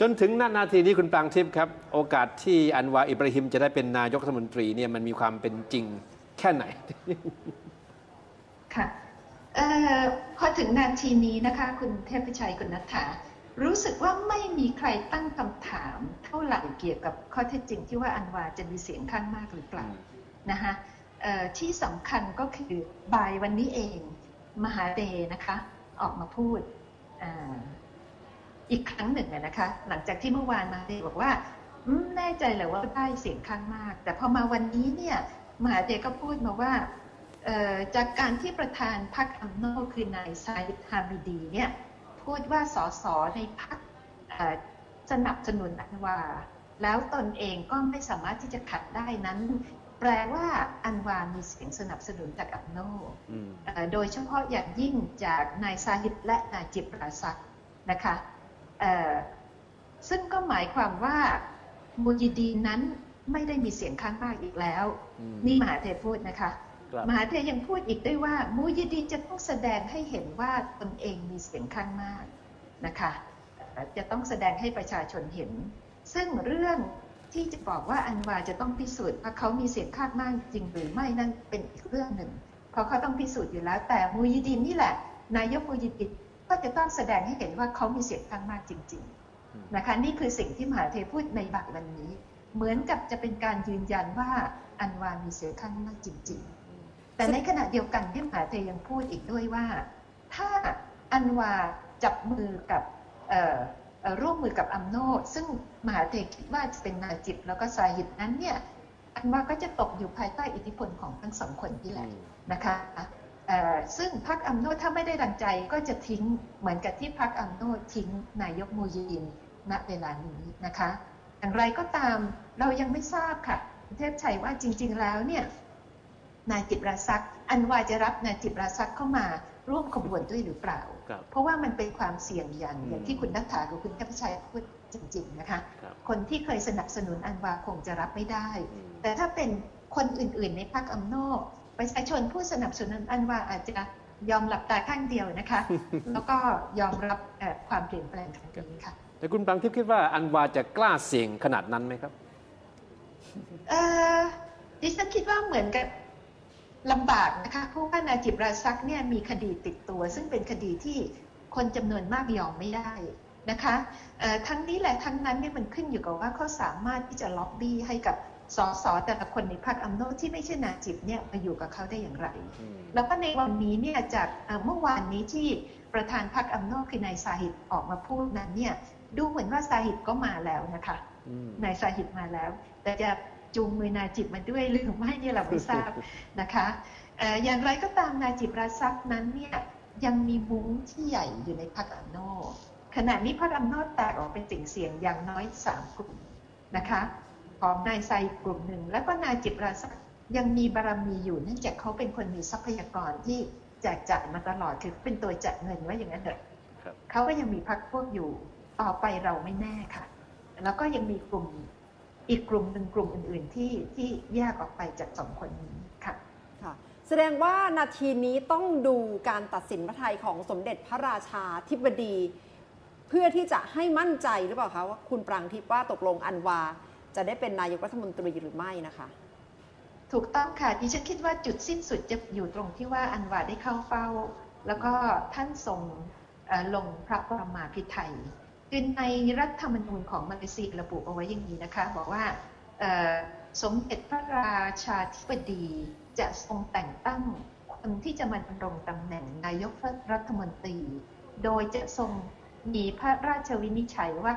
จนถึงนานาทีนี้คุณปรางทิพย์ครับ โอกาสที่อันวาอิบราฮิมจะได้เป็นนายกรัฐมนตรีเนี่ยมันมีความเป็นจริงแค่ไหน ค่ะเอ่อพอถึงนาทีนี้นะคะ คุณเทพชัยคุณนัทธารู้สึกว่าไม่มีใครตั้งคำถามเท่าไหร่เกี่ยวกับข้อเท็จจริงที่ว่าอันวาจะมีเสียงข้างมากหรือเปล่านะคะเอ่อที่สำคัญก็คือบ่ายวันนี้เอง มหาเดนะคะ ออกมาพูด อ่าอีกครั้งหนึ่งอะนะคะ หลังจากที่เมื่อวานมหาเดบอกว่าอืมแน่ใจเลยว่าได้เสียงข้างมาก แต่พอมาวันนี้เนี่ยมหาเดก็พูดมาว่าเอ่อจากการที่ประธานพรรคอัมโนคือนายซายิดฮามิดีเนี่ยพูดว่าสสในพรรคเอ่อสนับสนุนอันวา แล้วตนเองก็ไม่สามารถที่จะขัดได้นั้น แปลว่าอันวามีเสียงสนับสนุนจากอัมโนอืมเอ่อโดยเฉพาะอย่างยิ่งจากนายซาฮิดและนายจิบราซักนะคะเอ่อ ซึ่งก็หมายความว่ามูยิดีนนั้นไม่ได้มีเสียงข้างมากอีกแล้วอืมนี่มหาเทพูดนะคะครับมหาเทยังพูดอีกด้วยว่ามูยิดีนจะต้องแสดงให้เห็นว่าตนเองมีเสียงข้างมากนะคะเอ่อจะต้องแสดงให้ประชาชนเห็น ซึ่งเรื่องที่จะบอกว่าอันวาจะต้องพิสูจน์ว่าเขามีเสียงข้างมากจริงหรือไม่นั่นเป็นอีกเรื่องหนึ่ง เพราะเขาต้องพิสูจน์อยู่แล้ว แต่มูยิดีนนี่แหละ นายกมูยิดีน ก็จะต้องแสดงให้เห็นว่าเขามีเสียงข้างมากจริง ๆนะคะ นี่คือสิ่งที่มหาเทพูดในบัตรวันนี้ เหมือนกับจะเป็นการยืนยันว่าอันวามีเสียงข้างมากจริง ๆ แต่ในขณะเดียวกันที่มหาเทยังพูดอีกด้วยว่า ถ้าอันวาจับมือกับเอ่อเอ่อร่วมมือกับอัมโนซึ่งมหาเทคิดว่าจะเป็นนาจิบแล้วก็ซาฮิดนั้นเนี่ยอันวาก็จะตกอยู่ภายใต้อิทธิพลของทั้งสองคนนี่แหละนะคะเอ่อ ซึ่งพรรคอัมโนถ้าไม่ได้ดังใจก็จะทิ้งเหมือนกับที่พรรคอัมโนทิ้งนายกมูยินณเวลานี้นะคะ อย่างไรก็ตามเรายังไม่ทราบค่ะคุณเทพชัยว่าจริง ๆ แล้วเนี่ยนายจิบราซัก อันวาจะรับนายจิบราซักเข้ามาร่วมขบวนด้วยหรือเปล่าครับเพราะว่ามันเป็นความเสี่ยงอย่างอืมอย่างที่คุณนัทธากับคุณเทพชัยพูดจริง ๆ นะคะครับคนที่เคยสนับสนุนอันวาคงจะรับไม่ได้อืมแต่ถ้าเป็นคนอื่น ๆ ในพรรคอัมโน ประชาชนผู้สนับสนุนอันว่าอาจจะยอมหลับตาข้างเดียวนะคะ แล้วก็ยอมรับเอ่อความเปลี่ยนแปลงครั้งนี้ค่ะแต่คุณปรางทิพย์คิดว่าอันวาจะกล้าเสี่ยงขนาดนั้นไหมครับเอ่อดิฉันคิดว่าเหมือนกับลำบากนะคะเพราะว่านาจิบราซักเนี่ยมีคดีติดตัว ซึ่งเป็นคดีที่คนจำนวนมากยอมไม่ได้นะคะเอ่อทั้งนี้แหละทั้งนั้นเนี่ยมันขึ้นอยู่กับว่าเขาสามารถที่จะล็อบบี้ให้กับ สสแต่ละคนในพรรคอัมโนที่ไม่ใช่นาจิบเนี่ยมาอยู่กับเขาได้อย่างไร แล้วก็ในวันนี้เนี่ยจากเอ่อเมื่อวานนี้ที่ประธานพรรคอัมโนคือนายซาฮิดออกมาพูดนั้นเนี่ยดูเหมือนว่าซาฮิดก็มาแล้วนะคะอืมนายซาฮิดมาแล้ว แต่จะจูงมือนาจิบมาด้วยหรือไม่เนี่ยเราไม่ทราบนะคะเอ่ออย่างไรก็ตามนาจิบราซักนั้นเนี่ยยังมีมุ้งที่ใหญ่อยู่ในพรรคอัมโนขณะนี้พรรคอัมโนแตกออกเป็นสิ่งเสียงอย่างน้อยสามกลุ่มนะคะ ของนายไซกลุ่มหนึ่ง แล้วก็นายจิบราซักยังมีบารมีอยู่เนื่องจากเขาเป็นคนมีทรัพยากรที่แจกจ่ายมาตลอดคือเป็นตัวจัดเงินว่าอย่างนั้นเถอะครับเขาก็ยังมีพรรคพวกอยู่ต่อไปเราไม่แน่ค่ะ แล้วก็ยังมีกลุ่มอีกกลุ่มหนึ่งกลุ่มอื่น ๆ ที่ที่แยกออกไปจากสองคนนี้ค่ะค่ะ แสดงว่านาทีนี้ต้องดูการตัดสินพระทัยของสมเด็จพระราชาธิบดี เพื่อที่จะให้มั่นใจหรือเปล่าคะว่าคุณปรางทิพย์ว่าตกลงอันวา จะได้เป็นนายกรัฐมนตรีหรือไม่นะคะ ถูกต้องค่ะดิฉันคิดว่าจุดสิ้นสุดจะอยู่ตรงที่ว่าอันวาได้เข้าเฝ้า แล้วก็ท่านทรงลงพระปรมาภิไธยคือในรัฐธรรมนูญของมาเลเซียระบุเอาไว้อย่างนี้นะคะ บอกว่าสมเด็จพระราชาธิบดีจะทรงแต่งตั้งคนที่จะมาดำรงตำแหน่งนายกรัฐมนตรี โดยจะทรงมีพระราชวินิจฉัยว่า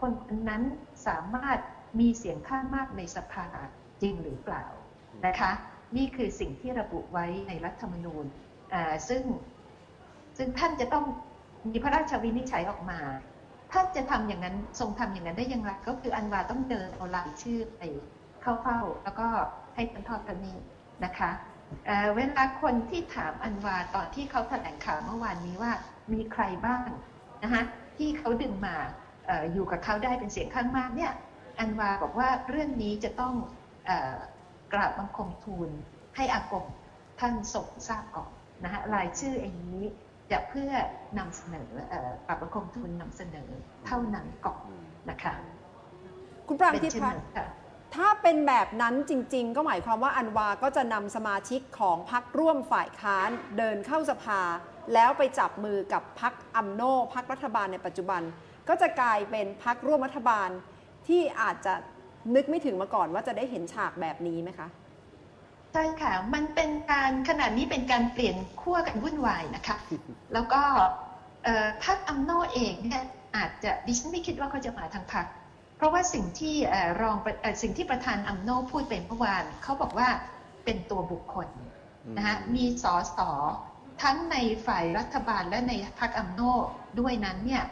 คนคนนั้นสามารถ มีเสียงข้างมากในสภาจริงหรือเปล่านะคะนี่คือสิ่งที่ระบุไว้ในรัฐธรรมนูญซึ่งซึ่งท่านจะต้องมีพระราชวินิจฉัยออกมา ท่านจะทำอย่างนั้นทรงทำอย่างนั้นได้อย่างไรก็คืออันวาต้องเดินเอารายชื่อไปเข้าเฝ้า แล้วก็ให้ท่านทอดพระเนตรนะคะเเวลาคนที่ถามอันวาตอนที่เขาแถลงข่าวเมื่อวานนี้ว่ามีใครบ้างนะคะที่เขาดึงมาอออยู่กับเขาได้เป็นเสียงข้างมากเนี่ย อันวาบอกว่าเรื่องนี้จะต้องเออกราบบังคมทูลให้อากงท่านทรงทราบก่อนนะคะรายชื่อเองนี้จะเพื่อนำเสนอเอ่อปรับประคมทุนนำเสนอเท่านั้นก่อนอืมนะคะคุณปรางเป็นทิพย์เช่นคะนั้นค่ะถ้าเป็นแบบนั้นจริง ๆ ก็หมายความว่าอันวาก็จะนำสมาชิกของพักร่วมฝ่ายค้านเดินเข้าสภา แล้วไปจับมือกับพักอัมโนพักรัฐบาลในปัจจุบัน ก็จะกลายเป็นพักร่วมรัฐบาล ที่อาจจะนึกไม่ถึงมาก่อนว่าจะได้เห็นฉากแบบนี้ไหมคะใช่ค่ะ มันเป็นการขนาดนี้เป็นการเปลี่ยนขั้วกันวุ่นวายนะคะ แล้วก็เอ่อพรรคอัมโนเองเนี่ยอาจจะดิฉันไม่คิดว่าเขาจะมาทางพรรคเพราะว่าสิ่งที่เอ่อรองประเอ่อสิ่งที่ประธานอัมโนพูดไปเมื่อวานเขาบอกว่าเป็นตัวบุคคลนะคะมีสอสอทั้งในฝ่ายรัฐบาลและในพรรคอัมโนด้วยนั้นเนี่ย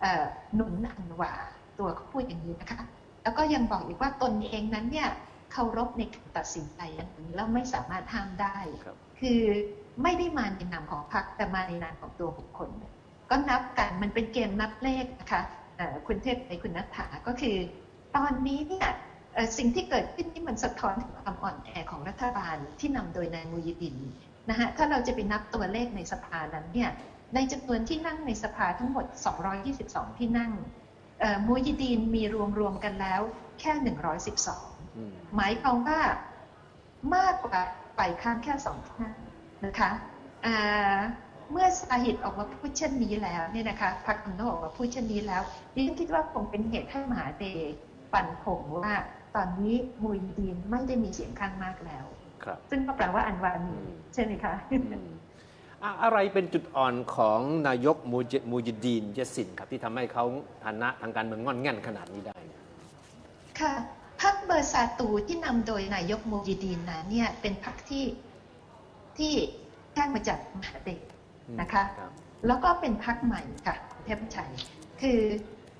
เอ่อหนุนอันวา ตัวเขาพูดอย่างนี้นะคะ แล้วก็ยังบอกอีกว่าตนเองนั้นเนี่ยเคารพในการตัดสินใจอันนี้แล้วไม่สามารถห้ามได้ครับคือไม่ได้มาในนามของพรรคแต่มาในนามของตัวบุคคล ก็นับกันมันเป็นเกมนับเลขนะคะเอ่อคุณเทพในคุณนัทธาก็คือ ตอนนี้เนี่ยเอ่อสิ่งที่เกิดขึ้นนี่มันสะท้อนถึงความอ่อนแอของรัฐบาลที่นำโดยนายมูยิดินนะฮะถ้าเราจะไปนับตัวเลขในสภานั้นเนี่ยในจำนวนที่นั่งในสภาทั้งหมด 222 ที่นั่งเอ่อ มูยิดินมีรวมๆกันแล้วแค่ 112อืมหมายความว่ามากกว่าฝ่ายค้านแค่สองที่นั่งนะคะอ่าเมื่อสาเหตุออกมาพูดเช่นนี้แล้วเนี่ยนะคะพรรคอันโนออกมาพูดเช่นนี้แล้วดิฉันคิดว่าคงเป็นเหตุให้มหาเดปันผงว่าตอนนี้มูยดีนไม่ได้มีเสียงข้างมากแล้วครับซึ่งก็แปลว่าอันวามีอืมใช่ไหมคะ อืมอะอะไรเป็นจุดอ่อนของนายกมูจิมูจิดีนเยสินครับที่ทำให้เขาฐานะทางการเมืองงอนแง่นขนาดนี้ได้เนี่ยค่ะพรรคเบอร์ซาตูที่นำโดยนายกมูยิดีนนะเนี่ยเป็นพรรคที่ที่แจ้งมาจากมหาเดชนะคะรับแล้วก็เป็นพักใหม่ค่ะเทพชัยคือ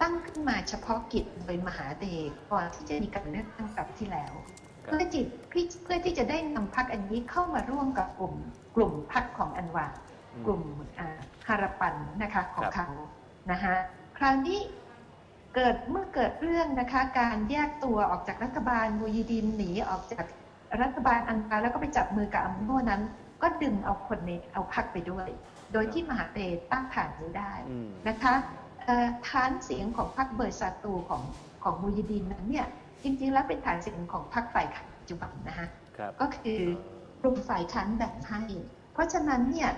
ตั้งขึ้นมาเฉพาะกิจโดยมหาเดชก่อนที่จะมีการเลือกตั้งกลับที่แล้วครับ เพื่อจิตเพื่อที่จะได้นำพักอันนี้เข้ามาร่วมกับกลุ่มกลุ่มพักของอันวาอืมกลุ่มอ่าฮาราปันนะคะของครับเขานะคะคราวนี้เกิดเมื่อเกิดเรื่องนะคะ การแยกตัวออกจากรัฐบาลมูยีดินหนีออกจากรัฐบาลอันวาแล้วก็ไปจับมือกับอัมโนนั้น ก็ดึงเอาคนในเอาพักไปด้วย โดยที่มหาเตตั้งฐานนี้ได้อืมนะคะเอ่อฐานเสียงของพรรคเบอร์ซาตูของของมูยิดินนั้นเนี่ย จริงๆ แล้วเป็นฐานเสียงของพรรคฝ่ายค้านปัจจุบันนะคะครับก็คือกลุ่มฝ่ายค้านแบ่งให้ เพราะฉะนั้นเนี่ย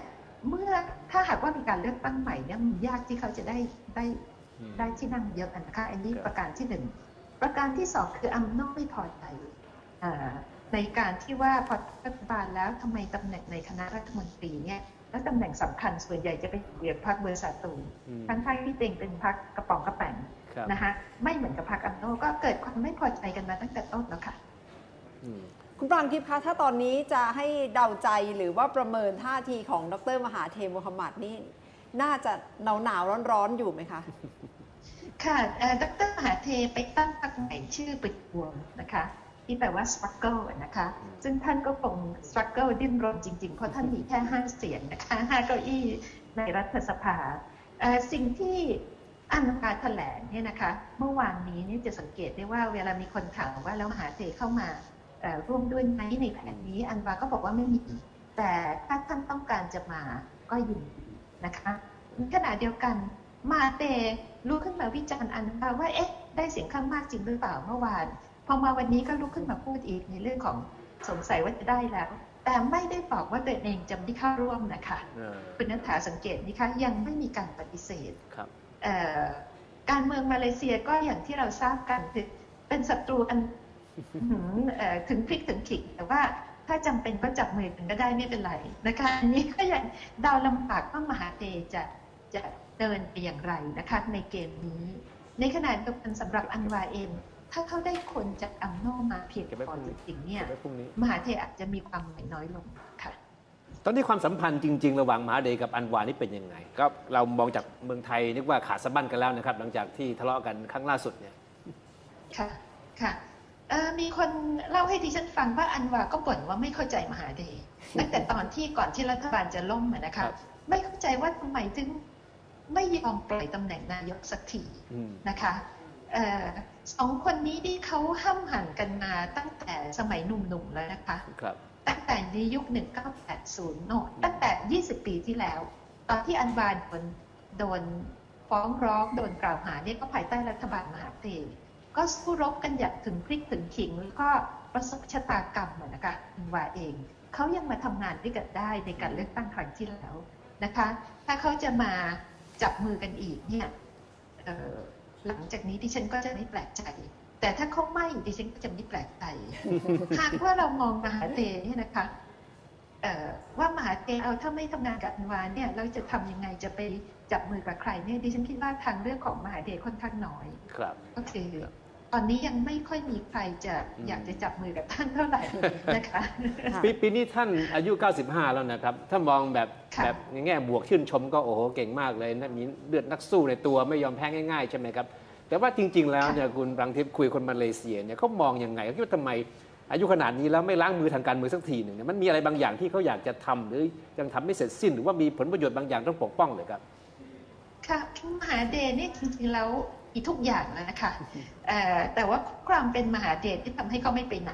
เมื่อถ้าหากว่ามีการเลือกตั้งใหม่เนี่ยมันยากที่เขาจะได้ได้อืมได้ที่นั่งเยอะนะคะอันนี้ครับประการที่หนึ่งประการที่สองคืออัมโนไม่พอใจเอ่อในการที่ว่าพอรัฐบาลแล้วทำไมตำแหน่งในคณะรัฐมนตรีเนี่ยและตำแหน่งสำคัญส่วนใหญ่จะไปอยู่กับพรรคเบอร์ซาตูอืมทั้งๆที่ตัวเองเป็นพรรคกระป๋องกระแป๋งครับ นะคะไม่เหมือนกับพรรคอัมโนก็เกิดความไม่พอใจกันมาตั้งแต่ต้นแล้วค่ะอืมคุณปรางทิพย์คะถ้าตอนนี้จะให้เดาใจหรือว่าประเมินท่าทีของดรมหาเทมุฮัมมัดนี่น่าจะหนาวหนาวร้อนร้อนๆอยู่ไหมคะค่ะเอ่อดรมหาเทไปตั้งพรรคใหม่ชื่อปิดวงนะคะที่แปลว่า struggle อะนะคะ ซึ่งท่านก็คง struggle ดิ้นรนจริง ๆ เพราะท่านมีแค่ห้าเสียงนะคะห้าเก้าอี้ในรัฐสภาเอ่อสิ่งที่ อันการแถลงเนี่ยนะคะ เมื่อวานนี้เนี่ยจะสังเกตได้ว่าเวลามีคนถามว่าแล้วมหาเทเข้ามาเอ่อร่วมด้วยไหมในแผนนี้ อันวาก็บอกว่าไม่มี แต่ถ้าท่านต้องการจะมาก็ยินดีนะคะในขณะเดียวกันมาเตลุกขึ้นมาวิจารณ์อันว่าว่าเอ๊ะได้เสียงข้างมากจริงหรือเปล่าเมื่อวานพอมาวันนี้ก็ลุกขึ้นมาพูดอีกในเรื่องของสงสัยว่าจะได้แล้ว แต่ไม่ได้บอกว่าตัวเองจะไม่เข้าร่วมนะคะเออคุณนัทธาสังเกตนี่คะยังไม่มีการปฏิเสธครับเอ่อ การเมืองมาเลเซียก็อย่างที่เราทราบกันคือเป็นศัตรูอันอื้อหือเอ่อถึงพริกถึงขิงแต่ว่าถ้าจำเป็นก็จับมือกันก็ได้ไม่เป็นไรนะคะอันนี้ก็ยังเดาลำบากว่ามหาเตจะจะเดินไปอย่างไรนะคะในเกมนี้ ในขณะเดียวกันสำหรับอันวาเองถ้าเขาได้คนจากอัมโนมาเพียงเก็บไว้พอพรุ่งนี้จริงๆเนี่ยเก็บไว้พรุ่งนี้มหาเทอาจจะมีความหมายน้อยลงค่ะ ตอนนี้ความสัมพันธ์จริง ๆ ระหว่างมหาเดชกับอันวานี่เป็นยังไงก็เรามองจากเมืองไทยนึกว่าขาดสะบั้นกันแล้วนะครับ หลังจากที่ทะเลาะกันครั้งล่าสุดเนี่ยค่ะค่ะเอ่อมีคนเล่าให้ดิฉันฟังว่าอันวาก็บ่นว่าไม่เข้าใจมหาเดชตั้งแต่ตอนที่ก่อนที่รัฐบาลจะล่มอะนะครัคะบไม่เข้าใจว่าทำไมถึงไม่ยอมปล่อยตำแหน่งนายกสักทีอืมนะคะเอ่อสองคนนี้ที่เขาห้ามหันกันมาตั้งแต่สมัยหนุ่มๆแล้วนะคะครับ ตั้งแต่ในยุค 1980 โน่นตั้งแต่ 20 ปีที่แล้ว ตอนที่อันวาโดนโดนฟ้องร้องโดนกล่าวหาเนี่ยก็ภายใต้รัฐบาลมหาเทก็สู้รบกันอย่างถึงพริกถึงขิงแล้วก็ประสบชะตากรรมอะนะคะอันวาเองเขายังมาทำงานด้วยกันได้ในการเลือกตั้งครั้งที่แล้วนะคะ ถ้าเขาจะมาจับมือกันอีกเนี่ยหลังจากนี้ดิฉันก็จะไม่แปลกใจ แต่ถ้าเขาไม่ดิฉันก็จะไม่แปลกใจหากว่าเรามองมหาเทเนี่ยนะคะเอ่อว่ามหาเทเอาถ้าไม่ทำงานกับอันวาเนี่ยเราจะทำยังไงจะไปจับมือกับใครเนี่ยดิฉันคิดว่าทางเรื่องของมหาเทค่อนข้างน้อยครับก็คือตอนนี้ยังไม่ค่อยมีใครจะอืมอยากจะจับมือกับท่านเท่าไหร่นะคะค่ะปีปีนี้ท่านอายุ 95 แล้วนะครับ ถ้ามองแบบค่ะแบบในแง่บวกชื่นชมก็โอ้โหเก่งมากเลยนะมีเลือดนักสู้ในตัวไม่ยอมแพ้ง่ายๆใช่ไหมครับ แต่ว่าจริง ๆ แล้วเนี่ยคุณรังทิพย์คุยคนมาเลเซียเนี่ยเขามองยังไงเขาคิดว่าทำไม อายุขนาดนี้แล้วไม่ล้างมือทางการเมืองสักทีหนึ่งเนี่ยมันมีอะไรบางอย่างที่เขาอยากจะทำหรือยังทำไม่เสร็จสิ้น หรือว่ามีผลประโยชน์บางอย่างต้องปกป้องเลยครับ ค่ะมหาเดชเนี่ยจริงๆแล้วมีทุกอย่างแล้วนะคะเอ่อแต่ว่าความเป็นมหาเดชที่ทำให้เขาไม่ไปไหน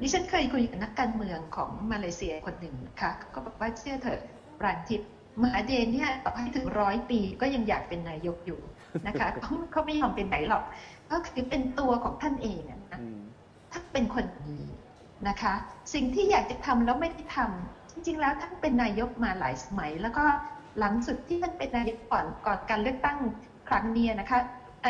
ดิฉันเคยคุยกับนักการเมืองของมาเลเซียคนหนึ่งนะคะก็บอกว่าเชื่อเถอะปราณทิพย์มหาเดชเนี่ยต่อให้ถึงร้อยปีก็ยังอยากเป็นนายกอยู่ นะคะเขาเขาไม่ยอมเป็นไหนหรอก ก็คือเป็นตัวของท่านเองอะนะอืมท่านเป็นคนดีนะคะ สิ่งที่อยากจะทำแล้วไม่ได้ทำจริง ๆ แล้วท่านเป็นนายกมาหลายสมัย แล้วก็หลังสุดที่ท่านเป็นนายกก่อนก่อนการเลือกตั้งครั้งเนี้ยนะคะไอ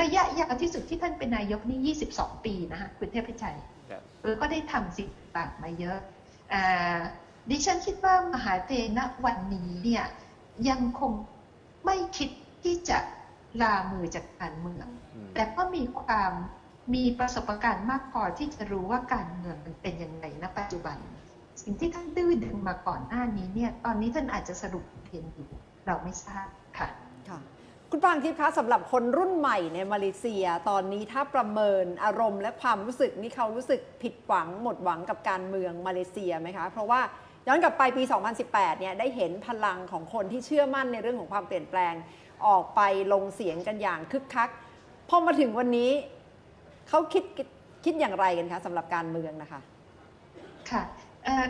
ระยะยาวที่สุดที่ท่านเป็นนายกนี่ 22 ปีนะคะคุณเทพชัยครับแล้วก็ได้ทำสิ่งต่างมาเยอะอาดิฉันคิดว่ามหาเทณวันนี้เนี่ยยังคงไม่คิดที่จะ ลามือจากการเมืองอืมแต่ก็มีความมีประสบการณ์มากพอที่จะรู้ว่าการเมืองมันเป็นยังไงณปัจจุบัน สิ่งที่ท่านดื้อดึงมาก่อนหน้านี้เนี่ย ตอนนี้ท่านอาจจะสรุปเพียงอยู่เราไม่ทราบค่ะค่ะ คุณปรางทิพย์คะสำหรับคนรุ่นใหม่ในมาเลเซีย ตอนนี้ถ้าประเมินอารมณ์และความรู้สึกนี่เขารู้สึกผิดหวังหมดหวังกับการเมืองมาเลเซียไหมคะ เพราะว่าย้อนกลับไปปี 2018 เนี่ยได้เห็นพลังของคนที่เชื่อมั่นในเรื่องของความเปลี่ยนแปลง ออกไปลงเสียงกันอย่างคึกคักพอมาถึงวันนี้เขาคิดคิดอย่างไรกันคะสำหรับการเมืองนะคะ ค่ะ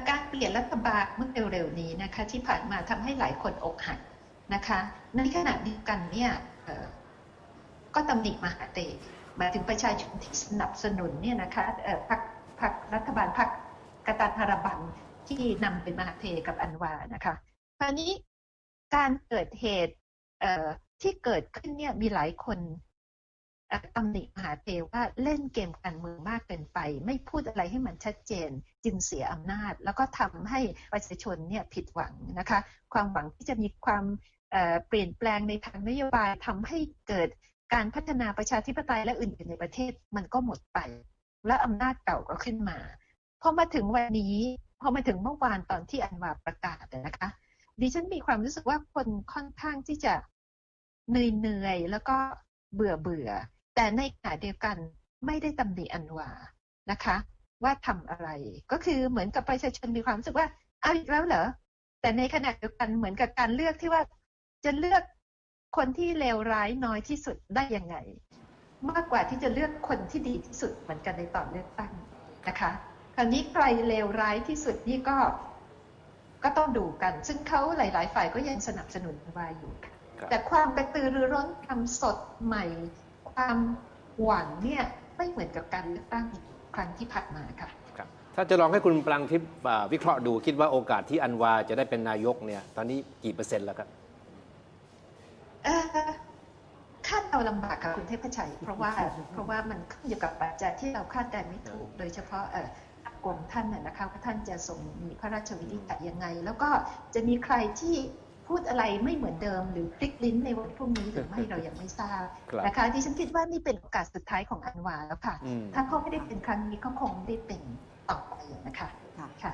การเปลี่ยนรัฐบาลเมื่อเร็วๆนี้นะคะ ที่ผ่านมาทำให้หลายคนอกหักนะคะในขณะเดียวกันเนี่ยก็ตำหนิมหาเตหมายถึงประชาชนที่สนับสนุนเนี่ยนะคะพรรคพรรครัฐบาลพรรคกตันหารบันที่นำเป็นมหาเทกับอันวานะคะคราวนี้การเกิดเหตุ ที่เกิดขึ้นเนี่ยมีหลายคนตำหนิมหาเทว่าเล่นเกมการเมืองมากเกินไป ไม่พูดอะไรให้มันชัดเจน จึงเสียอำนาจ แล้วก็ทำให้ประชาชนเนี่ยผิดหวังนะคะ ความหวังที่จะมีความเเปลี่ยนแปลงในทางนโยบายทำให้เกิดการพัฒนาประชาธิปไตยและอื่นๆในประเทศมันก็หมดไป และอำนาจเก่าก็ขึ้นมาพอมาถึงวันนี้พอมาถึงเมื่อวานตอนที่อันวาประกาศนะคะ ดิฉันมีความรู้สึกว่าคนค่อนข้างที่จะเหนื่อยๆแล้วก็เบื่อเบื่อ แต่ในขณะเดียวกันไม่ได้ตำหนิอันวานะคะ ว่าทำอะไร ก็คือเหมือนกับประชาชนมีความรู้สึกว่าเอาอีกแล้วเหรอแต่ในขณะเดียวกันเหมือนกับการเลือกที่ว่าจะเลือกคนที่เลวร้ายน้อยที่สุดได้ยังไง มากกว่าที่จะเลือกคนที่ดีที่สุดเหมือนกันในตอนเลือกตั้งนะคะคราวนี้ใครเลวร้ายที่สุดนี่ก็ ก็ต้องดูกัน ซึ่งเขาหลาย ๆ ฝ่ายก็ยังสนับสนุนวาอยู่ค่ะครับแต่ความกระตือรือร้นความสดใหม่ ความหวังเนี่ยไม่เหมือนกับการเลือกตั้งครั้งที่ผ่านมาค่ะครับ ถ้าจะลองให้คุณปรังทิพย์อ่าวิเคราะห์ดูคิดว่าโอกาสที่อันวาจะได้เป็นนายกเนี่ยตอนนี้กี่เปอร์เซ็นต์แล้วครับเอ่อคาดเอาลำบากค่ะคุณเทพชัย เพราะว่าเพราะว่ามันขึ้นอยู่กับปัจจัยที่เราคาดการณ์ไม่ถูก โดยเฉพาะเอ่ออา กงท่านน่ะนะคะว่าท่านจะทรงมีพระราชวินิจฉัยยังไง แล้วก็จะมีใครที่พูดอะไรไม่เหมือนเดิม หรือพลิกลิ้นในวันพรุ่งนี้หรือไม่เรายังไม่ทราบครับนะคะดิฉันคิดว่านี่เป็นโอกาสสุดท้ายของอันวาแล้วค่ะอืมถ้าเขาไม่ได้เป็นครั้งนี้ก็คงไม่ได้เป็นต่อไปนะคะค่ะค่ะ